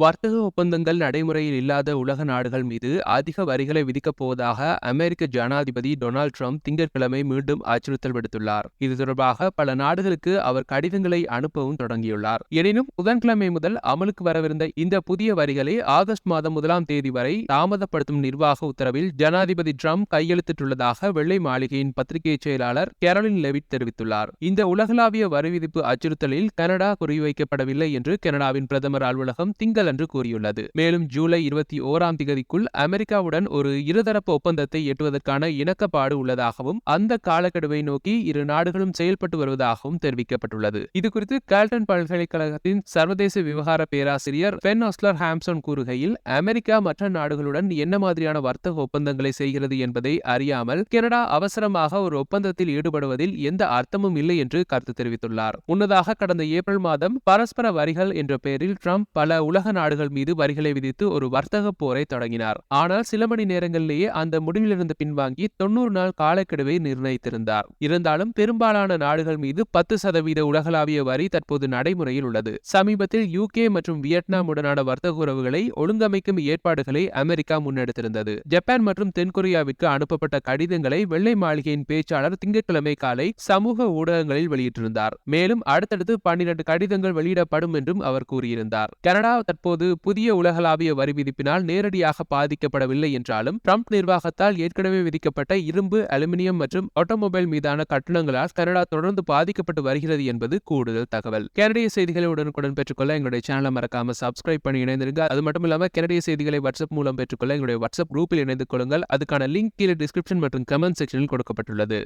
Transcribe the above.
வர்த்தக ஒப்பந்தங்கள் நடைமுறையில் இல்லாத உலக நாடுகள் மீது அதிக வரிகளை விதிக்கப் போவதாக அமெரிக்க ஜனாதிபதி டொனால்ட் ட்ரம்ப் திங்கட்கிழமை மீண்டும் அச்சுறுத்தல் விடுத்துள்ளார். இது தொடர்பாக பல நாடுகளுக்கு அவர் கடிதங்களை அனுப்பவும் தொடங்கியுள்ளார். எனினும் புதன்கிழமை முதல் அமலுக்கு வரவிருந்த இந்த புதிய வரிகளை ஆகஸ்ட் மாதம் முதலாம் தேதி வரை தாமதப்படுத்தும் நிர்வாக உத்தரவில் ஜனாதிபதி ட்ரம்ப் கையெழுத்திட்டுள்ளதாக வெள்ளை மாளிகையின் பத்திரிகை செயலாளர் கேரலின் லெவிட் தெரிவித்துள்ளார். இந்த உலகளாவிய வரி விதிப்பு அச்சுறுத்தலில் கனடா குறிவைக்கப்படவில்லை என்று கனடாவின் பிரதமர் அலுவலகம் திங்கள் என்று கூறியுள்ளது. மேலும் ஜூலை இருபத்தி ஓராம் திகதிக்குள் அமெரிக்காவுடன் ஒரு இருதரப்பு ஒப்பந்தத்தை எட்டுவதற்கான இணக்கப்பாடு உள்ளதாகவும் அந்த காலக்கெடுவை நோக்கி இரு நாடுகளும் செயல்பட்டு வருவதாகவும் தெரிவிக்கப்பட்டுள்ளது. இதுகுறித்து கால்டன் பல்கலைக்கழகத்தின் சர்வதேச விவகார பேராசிரியர் பென் ஆஸ்லர் ஹாம்சன் கூறுகையில் அமெரிக்கா மற்ற நாடுகளுடன் என்ன மாதிரியான வர்த்தக ஒப்பந்தங்களை செய்கிறது என்பதை அறியாமல் கனடா அவசரமாக ஒரு ஒப்பந்தத்தில் ஈடுபடுவதில் எந்த அர்த்தமும் இல்லை என்று கருத்து தெரிவித்துள்ளார். முன்னதாக கடந்த ஏப்ரல் மாதம் பரஸ்பர வரிகள் என்ற பெயரில் ட்ரம்ப் பல உலக நாடுகள் மீது வரிகளை விதித்து ஒரு வர்த்தக போரை தொடங்கினார். ஆனால் சில மணி நேரங்களிலேயே அந்த முடிவிலிருந்து பின்வாங்கி தொண்ணூறு நாள் காலக்கெடுவை நிர்ணயித்திருந்தார். இருந்தாலும் பெரும்பாலான நாடுகள் மீது பத்து சதவீத உலகளாவிய வரி தற்போது நடைமுறையில் உள்ளது. சமீபத்தில் யூகே மற்றும் வியட்நாம் உடனான வர்த்தக உறவுகளை ஒழுங்கமைக்கும் ஏற்பாடுகளை அமெரிக்கா முன்னெடுத்திருந்தது. ஜப்பான் மற்றும் தென்கொரியாவிற்கு அனுப்பப்பட்ட கடிதங்களை வெள்ளை மாளிகையின் பேச்சாளர் திங்கட்கிழமை காலை சமூக ஊடகங்களில் வெளியிட்டிருந்தார். மேலும் அடுத்தடுத்து பன்னிரண்டு கடிதங்கள் வெளியிடப்படும் என்றும் அவர் கூறியிருந்தார். கனடா தற்போது புதிய உலகளாவிய வரி விதிப்பினால் நேரடியாக பாதிக்கப்படவில்லை என்றாலும் ட்ரம்ப் நிர்வாகத்தால் ஏற்கனவே விதிக்கப்பட்ட இரும்பு அலுமினியம் மற்றும் ஆட்டோமொபைல் மீதான கட்டணங்களால் கனடா தொடர்ந்து பாதிக்கப்பட்டு வருகிறது என்பது கூடுதல் தகவல். கனடிய செய்திகளை உடனுக்குடன் பெற்றுக்கொள்ள எங்களுடைய சேனலை மறக்காம சப்ஸ்கிரைப் பண்ணி இணைந்திருங்க. அது மட்டும் இல்லாமல் கனடிய செய்திகளை வாட்ஸ்அப் மூலம் பெற்றுக்கொள்ள எங்களுடைய வாட்ஸ்அப் குரூப்பில் இணைந்து கொள்ளுங்கள். அதுக்கான லிங்க் கீழே டிஸ்கிரிப்ஷன் மற்றும் கமெண்ட் செக்ஷனில் கொடுக்கப்பட்டுள்ளது.